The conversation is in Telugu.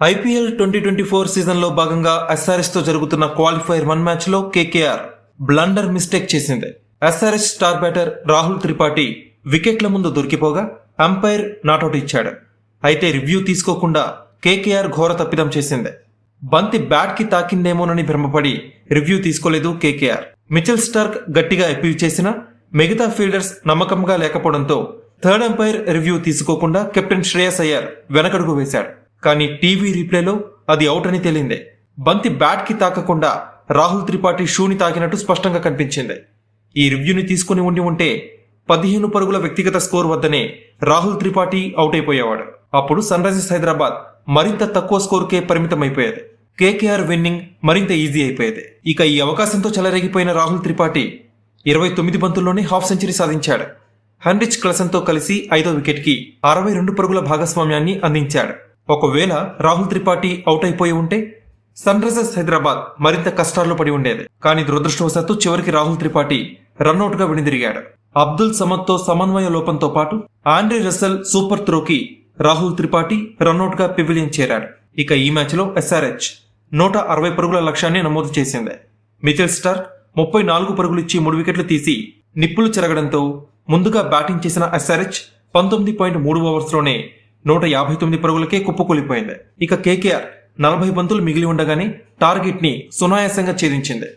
ఐపీఎల్ ట్వంటీ ట్వంటీ ఫోర్ సీజన్లో భాగంగా ఎస్ఆర్ఎస్తో జరుగుతున్న క్వాలిఫైర్ వన్ మ్యాచ్లో కేకేఆర్ బ్లండర్ మిస్టేక్ చేసింది. SRS star batter Rahul Tripathi వికెట్ల ముందు దొరికిపోగా అంపైర్ నాటౌట్ ఇచ్చాడు. అయితే రివ్యూ తీసుకోకుండా కేకేఆర్ ఘోర తప్పిదం చేసింది. బంతి బ్యాట్కి తాకిందేమోనని భ్రమపడి రివ్యూ తీసుకోలేదు కేకేఆర్. మిచెల్ స్టార్క్ గట్టిగా అపీల్ చేసినా మిగతా ఫీల్డర్స్ నమ్మకంగా లేకపోవడంతో థర్డ్ అంపైర్ రివ్యూ తీసుకోకుండా కెప్టెన్ శ్రేయస్ అయ్యర్ వెనకడుగు వేశాడు. కానీ టీవీ రీప్లేలో అది అవుట్ అని తేలింది. బంతి బ్యాట్కి తాకకుండా రాహుల్ త్రిపాఠి షూని తాకినట్టు స్పష్టంగా కనిపించింది. ఈ రివ్యూని తీసుకుని ఉండి ఉంటే పదిహేను పరుగుల వ్యక్తిగత స్కోర్ వద్దనే రాహుల్ త్రిపాఠి అవుట్ అయిపోయేవాడు. అప్పుడు సన్ రైజర్స్ హైదరాబాద్ మరింత తక్కువ స్కోర్కే పరిమితమైపోయేది. కేకేఆర్ విన్నింగ్ మరింత ఈజీ అయిపోయేది. ఇక ఈ అవకాశంతో చెలరేగిపోయిన రాహుల్ త్రిపాఠి ఇరవై తొమ్మిది బంతుల్లోనే హాఫ్ సెంచరీ సాధించాడు. హన్రిచ్ క్లసన్తో కలిసి ఐదో వికెట్కి అరవై రెండు పరుగుల భాగస్వామ్యాన్ని అందించాడు. ఒకవేళ రాహుల్ త్రిపాఠి అవుట్ అయిపోయి ఉంటే సన్ రైజర్స్ హైదరాబాద్ మరింత కష్టాల్లో పడి ఉండేది. కానీ దురదృష్టవశాత్తు చివరికి రాహుల్ త్రిపాఠి రన్అట్గా వెనుదిరిగాడు అబ్దుల్ సమద్తో సమన్వయ లోపంతో పాటు ఆండ్రీ రసెల్ సూపర్ త్రోకి రాహుల్ త్రిపాఠి రన్అట్గా పెవిలియన్ చేరాడు. ఇక ఈ మ్యాచ్లో ఎస్ఆర్హెచ్ నూట అరవై పరుగుల లక్ష్యాన్ని నమోదు చేసింది. మిచెల్ స్టార్ ముప్పై నాలుగు పరుగులు ఇచ్చి మూడు వికెట్లు తీసి నిప్పులు చెరగడంతో ముందుగా బ్యాటింగ్ చేసిన ఎస్ఆర్హెచ్ పంతొమ్మిది పాయింట్ మూడు ఓవర్స్లోనే నూట యాభై తొమ్మిది పరుగులకే కుప్పకూలిపోయింది ఇక కేకేఆర్ నలభై బంతులు మిగిలి ఉండగానే టార్గెట్ని సునాయాసంగా ఛేదించింది.